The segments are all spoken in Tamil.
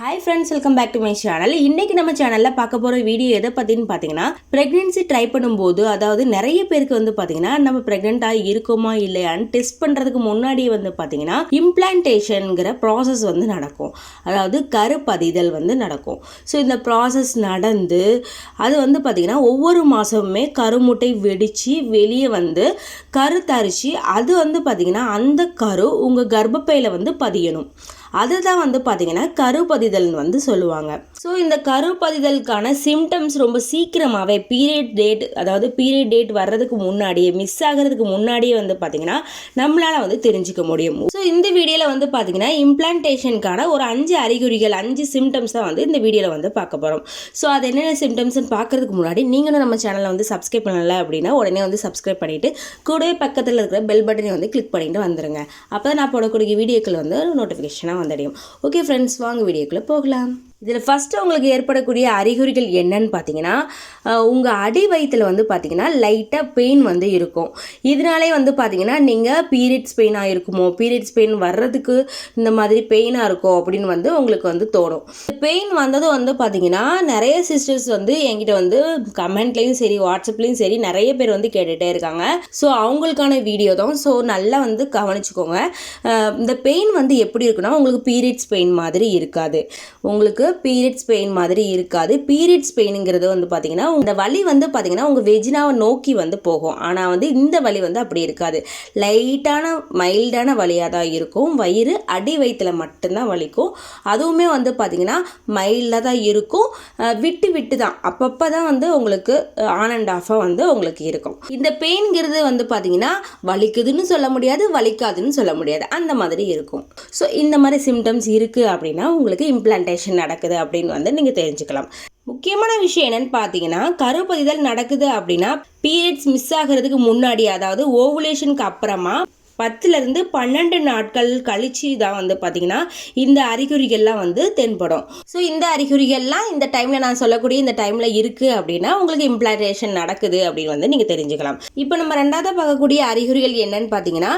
Hi friends welcome back to my channel இன்றைக்கி நம்ம சேனலில் பார்க்க போகிற வீடியோ எதை பற்றின்னு பார்த்தீங்கன்னா ப்ரெக்னென்சி ட்ரை பண்ணும்போது அதாவது நிறைய பேருக்கு வந்து பார்த்தீங்கன்னா நம்ம ப்ரெக்னெண்ட்டாக இருக்கோமா இல்லையான்னு டெஸ்ட் பண்ணுறதுக்கு முன்னாடியே வந்து பார்த்தீங்கன்னா இம்ப்ளான்டேஷனுங்கிற ப்ராசஸ் வந்து நடக்கும். அதாவது கருப்பதிதல் வந்து நடக்கும். ஸோ இந்த ப்ராசஸ் நடந்து அது வந்து பார்த்தீங்கன்னா ஒவ்வொரு மாதமுமே கருமுட்டை வெடித்து வெளியே வந்து கரு தரிச்சு அது வந்து பார்த்தீங்கன்னா அந்த கரு உங்கள் கர்ப்பப்பையில் வந்து பதியணும். அதுதான் வந்து பார்த்தீங்கன்னா கருப்பதிதல்னு வந்து சொல்லுவாங்க. ஸோ இந்த கருப்பதிதலுக்கான சிம்டம்ஸ் ரொம்ப சீக்கிரமாகவே பீரியட் டேட் அதாவது பீரியட் டேட் வர்றதுக்கு முன்னாடியே மிஸ் ஆகிறதுக்கு முன்னாடியே வந்து பார்த்திங்கன்னா நம்மளால் வந்து தெரிஞ்சுக்க முடியும். ஸோ இந்த வீடியோவில் வந்து பார்த்தீங்கன்னா இம்ப்ளான்டேஷனுக்கான ஒரு அஞ்சு அறிகுறிகள் அஞ்சு சிம்டம்ஸ் தான் வந்து இந்த வீடியோவில் வந்து பார்க்க போகிறோம் ஸோ அது என்னென்ன சிம்டம்ஸ்னு பார்க்கறதுக்கு முன்னாடி நீங்களும் நம்ம சேனலை வந்து சப்ஸ்கிரைப் பண்ணல அப்படின்னா உடனே வந்து சப்ஸ்கிரைப் பண்ணிவிட்டு கூடவே பக்கத்தில் இருக்கிற பெல் பட்டனை வந்து கிளிக் பண்ணிட்டு வந்துடுங்க அப்போ தான் நான் போடக்கூடிய வீடியோக்கள் வந்து நோட்டிஃபிகேஷனாக வந்தடையும். ஓகே ஃப்ரெண்ட்ஸ் வாங்க வீடியோக்குள்ளே போகலாம். இதில் ஃபஸ்ட்டு உங்களுக்கு ஏற்படக்கூடிய அறிகுறிகள் என்னன்னு பார்த்தீங்கன்னா உங்கள் அடி வயிற்றில் வந்து பார்த்தீங்கன்னா லைட்டாக பெயின் வந்து இருக்கும். இதனாலே வந்து பார்த்தீங்கன்னா நீங்கள் பீரியட்ஸ் பெயினாக இருக்குமோ பீரியட்ஸ் பெயின் வர்றதுக்கு இந்த மாதிரி பெயினாக இருக்கும் அப்படின்னு வந்து உங்களுக்கு வந்து தோணும். பெயின் வந்ததும் வந்து பார்த்தீங்கன்னா நிறைய சிஸ்டர்ஸ் வந்து என்கிட்ட வந்து கமெண்ட்லேயும் சரி வாட்ஸ்அப்லேயும் சரி நிறைய பேர் வந்து கேட்டுகிட்டே இருக்காங்க. ஸோ அவங்களுக்கான வீடியோ தான். ஸோ நல்லா வந்து கவனிச்சுக்கோங்க. இந்த பெயின் வந்து எப்படி இருக்குன்னா உங்களுக்கு பீரியட்ஸ் பெயின் மாதிரி இருக்காது. உங்களுக்கு பீரியட்ஸ் பெயின் மாதிரி இருக்காது. பீரியட்ஸ் பெயினுங்கிறது வந்து பார்த்தீங்கன்னா இந்த வலி வந்து பார்த்தீங்கன்னா உங்கள் வெஜினாவை நோக்கி வந்து போகும். ஆனால் வந்து இந்த வலி வந்து அப்படி இருக்காது. லைட்டான மைல்டான வலியாக தான் இருக்கும். வயிறு அடி வயிற்றில் மட்டும்தான் வலிக்கும். அதுவுமே வந்து பார்த்தீங்கன்னா மைல்டாக தான் இருக்கும். விட்டு விட்டு தான். அப்பப்போ தான் வந்து உங்களுக்கு ஆன் அண்ட் ஆஃபாக வந்து உங்களுக்கு இருக்கும். இந்த பெயின்ங்கிறது வந்து பார்த்தீங்கன்னா வலிக்குதுன்னு சொல்ல முடியாது வலிக்காதுன்னு சொல்ல முடியாது. அந்த மாதிரி இருக்கும். ஸோ இந்த மாதிரி சிம்டம்ஸ் இருக்குது அப்படின்னா உங்களுக்கு இம்ப்ளான்டேஷன் நடக்குது அப்படின்னு வந்து நீங்கள் தெரிஞ்சுக்கலாம். முக்கியமான விஷயம் என்னன்னு பார்த்தீங்கன்னா கருப்பதிதல் நடக்குது அப்படின்னா பீரியட்ஸ் மிஸ் ஆகிறதுக்கு முன்னாடி அதாவது ஓவுலேஷனுக்கு அப்புறமா பத்துலேருந்து பன்னெண்டு நாட்கள் கழிச்சு தான் வந்து பார்த்திங்கன்னா இந்த அறிகுறிகள்லாம் வந்து தென்படும். ஸோ இந்த அறிகுறிகள்லாம் இந்த டைமில் நான் சொல்லக்கூடிய இந்த டைமில் இருக்குது அப்படின்னா உங்களுக்கு இம்ப்ளான்டேஷன் நடக்குது அப்படின்னு வந்து நீங்கள் தெரிஞ்சுக்கலாம். இப்போ நம்ம ரெண்டாவது பார்க்கக்கூடிய அறிகுறிகள் என்னன்னு பார்த்தீங்கன்னா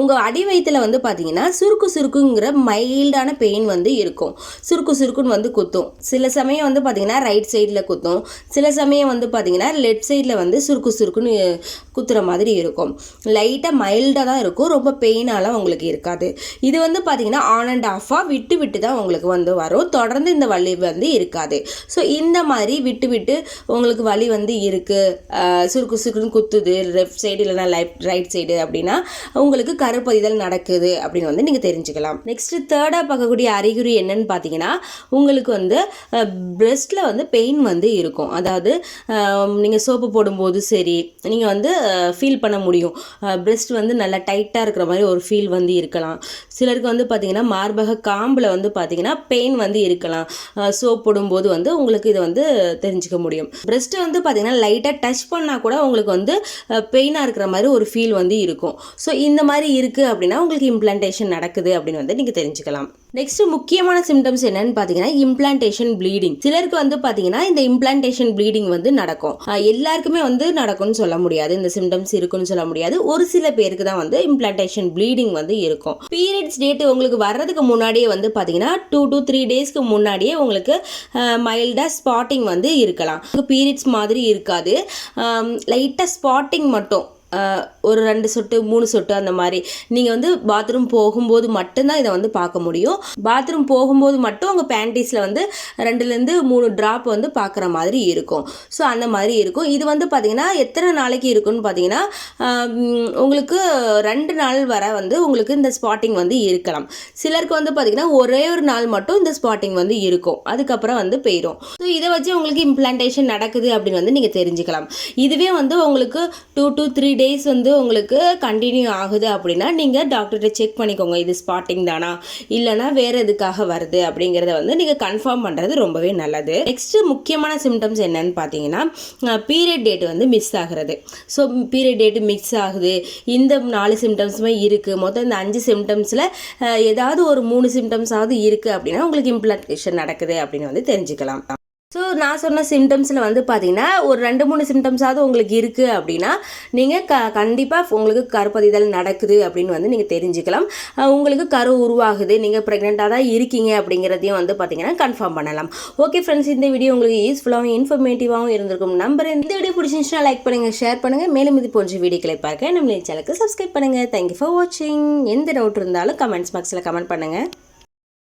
உங்கள் அடி வயிற்றில் வந்து பார்த்தீங்கன்னா சுருக்கு சுருக்குங்கிற மைல்டான பெயின் வந்து இருக்கும். சுருக்கு சுருக்குன்னு வந்து குத்தும். சில சமயம் வந்து பார்த்தீங்கன்னா ரைட் சைடில் குத்தும். சில சமயம் வந்து பார்த்தீங்கன்னா லெஃப்ட் சைடில் வந்து சுருக்கு சுருக்குன்னு குத்துற மாதிரி இருக்கும். லைட்டாக மைல்டாக தான் இருக்கும். இருக்கும் ரொம்ப பெயினாலாம் உங்களுக்கு இருக்காது. இது வந்து பார்த்தீங்கன்னா ஆன் அண்ட் ஆஃபாக விட்டு விட்டு தான் உங்களுக்கு வந்து வரும். தொடர்ந்து இந்த வலி வந்து இருக்காது. ஸோ இந்த மாதிரி விட்டு விட்டு உங்களுக்கு வலி வந்து இருக்குது சுருக்கு சுருக்குன்னு குத்துது லெஃப்ட் சைடு இல்லைனா லைஃப் ரைட் சைடு அப்படின்னா உங்களுக்கு கருப்பதிதல் நடக்குது அப்படின்னு வந்து நீங்கள் தெரிஞ்சுக்கலாம். நெக்ஸ்ட்டு தேர்டாக பார்க்கக்கூடிய அறிகுறி என்னன்னு பார்த்தீங்கன்னா உங்களுக்கு வந்து பிரெஸ்ட்டில் வந்து பெயின் வந்து இருக்கும். அதாவது நீங்கள் சோப்பு போடும்போது சரி நீங்கள் வந்து ஃபீல் பண்ண முடியும். பிரெஸ்ட் வந்து நல்லா டைட்டாக இருக்கிற மாதிரி ஒரு ஃபீல் வந்து இருக்கலாம். சிலருக்கு வந்து பார்த்திங்கன்னா மார்பக காம்பில் வந்து பார்த்திங்கன்னா பெயின் வந்து இருக்கலாம். சோப் போடும்போது வந்து உங்களுக்கு இதை வந்து தெரிஞ்சுக்க முடியும். பிரெஸ்ட்டை வந்து பார்த்திங்கன்னா லைட்டாக டச் பண்ணால் கூட உங்களுக்கு வந்து பெயினாக இருக்கிற மாதிரி ஒரு ஃபீல் வந்து இருக்கும். ஸோ இந்த மாதிரி இருக்குது அப்படின்னா உங்களுக்கு இம்ப்ளான்டேஷன் நடக்குது அப்படின்னு வந்து நீங்கள் தெரிஞ்சுக்கலாம். நெக்ஸ்ட் முக்கியமான சிம்டம்ஸ் என்னன்னு பார்த்தீங்கன்னா இம்ப்ளான்டேஷன் ப்ளீடிங் சிலருக்கு வந்து பாத்தீங்கன்னா இந்த இம்ப்ளான்டேஷன் ப்ளீடிங் வந்து நடக்கும். எல்லாருக்குமே வந்து நடக்கும்னு சொல்ல முடியாது. இந்த சிம்டம்ஸ் இருக்குன்னு சொல்ல முடியாது. ஒரு சில பேருக்கு தான் வந்து இம்ப்ளான்டேஷன் ப்ளீடிங் வந்து இருக்கும். பீரியட்ஸ் டேட் உங்களுக்கு வர்றதுக்கு முன்னாடியே வந்து பாத்தீங்கன்னா டூ டு த்ரீ டேஸ்க்கு முன்னாடியே உங்களுக்கு மைல்டாக ஸ்பாட்டிங் வந்து இருக்கலாம். பீரியட்ஸ் மாதிரி இருக்காது. லைட்டாக ஸ்பாட்டிங் மட்டும் ஒரு ரெண்டு சொட்டு மூணு சொட்டு அந்த மாதிரி. நீங்கள் வந்து பாத்ரூம் போகும்போது மட்டும்தான் இதை வந்து பார்க்க முடியும். பாத்ரூம் போகும்போது மட்டும் உங்கள் பேண்டீஸில் வந்து ரெண்டுலேருந்து மூணு ட்ராப் வந்து பார்க்குற மாதிரி இருக்கும். ஸோ அந்த மாதிரி இருக்கும். இது வந்து பார்த்திங்கன்னா எத்தனை நாளைக்கு இருக்குன்னு பார்த்தீங்கன்னா உங்களுக்கு ரெண்டு நாள் வரை வந்து உங்களுக்கு இந்த ஸ்பாட்டிங் வந்து இருக்கலாம். சிலருக்கு வந்து பார்த்திங்கன்னா ஒரே ஒரு நாள் மட்டும் இந்த ஸ்பாட்டிங் வந்து இருக்கும். அதுக்கப்புறம் வந்து போயிடும் ஸோ இதை வச்சு உங்களுக்கு இம்ப்ளான்டேஷன் நடக்குது அப்படின்னு வந்து நீங்கள் தெரிஞ்சுக்கலாம். இதுவே வந்து உங்களுக்கு டூ டு த்ரீ டேஸ் வந்து உங்களுக்கு கண்டினியூ ஆகுது அப்படின்னா நீங்கள் டாக்டர்கிட்ட செக் பண்ணிக்கோங்க இது ஸ்பாட்டிங் தானா? இல்லைனா வேறு எதுக்காக வருது அப்படிங்கிறத வந்து நீங்கள் கன்ஃபார்ம் பண்ணுறது ரொம்பவே நல்லது. நெக்ஸ்ட்டு முக்கியமான சிம்டம்ஸ் என்னன்னு பார்த்தீங்கன்னா பீரியட் டேட் வந்து மிஸ் ஆகிறது. ஸோ பீரியட் டேட்டு மிஸ் ஆகுது. இந்த நாலு சிம்டம்ஸுமே இருக்குது மொத்தம் இந்த அஞ்சு சிம்டம்ஸில் ஏதாவது ஒரு மூணு சிம்டம்ஸாவது இருக்குது அப்படின்னா உங்களுக்கு இம்ப்ளான்டேஷன் நடக்குது அப்படின்னு வந்து தெரிஞ்சுக்கலாம். ஸோ நான் சொன்ன சிம்டம்ஸில் வந்து பார்த்தீங்கன்னா ஒரு ரெண்டு மூணு சிம்டம்ஸாவது உங்களுக்கு இருக்குது அப்படின்னா நீங்கள் க கண்டிப்பாக உங்களுக்கு கருப்பதிதல் நடக்குது அப்படின்னு வந்து நீங்கள் தெரிஞ்சுக்கலாம். உங்களுக்கு கரு உருவாகுது நீங்கள் ப்ரெக்னெண்ட்டாக தான் இருக்கீங்க அப்படிங்கிறதையும் வந்து பார்த்தீங்கன்னா கன்ஃபார்ம் பண்ணலாம். ஓகே ஃப்ரெண்ட்ஸ் இந்த வீடியோ உங்களுக்கு யூஸ்ஃபுல்லாகவும் இன்ஃபர்மேட்டிவாகவும் இருந்திருக்கும். நம்பர் இந்த வீடியோ பிடிச்சிருந்துச்சுன்னா லைக் பண்ணுங்கள் ஷேர் பண்ணுங்கள் மேலும் இது போன்ற வீடியோக்களை பார்க்க நம்மளே சேனலுக்கு சப்ஸ்கிரைப் பண்ணுங்கள் தேங்க்யூ ஃபார் வாட்சிங் எந்த டவுட் இருந்தாலும் கமெண்ட்ஸ் பாக்ஸில் கமெண்ட் பண்ணுங்கள்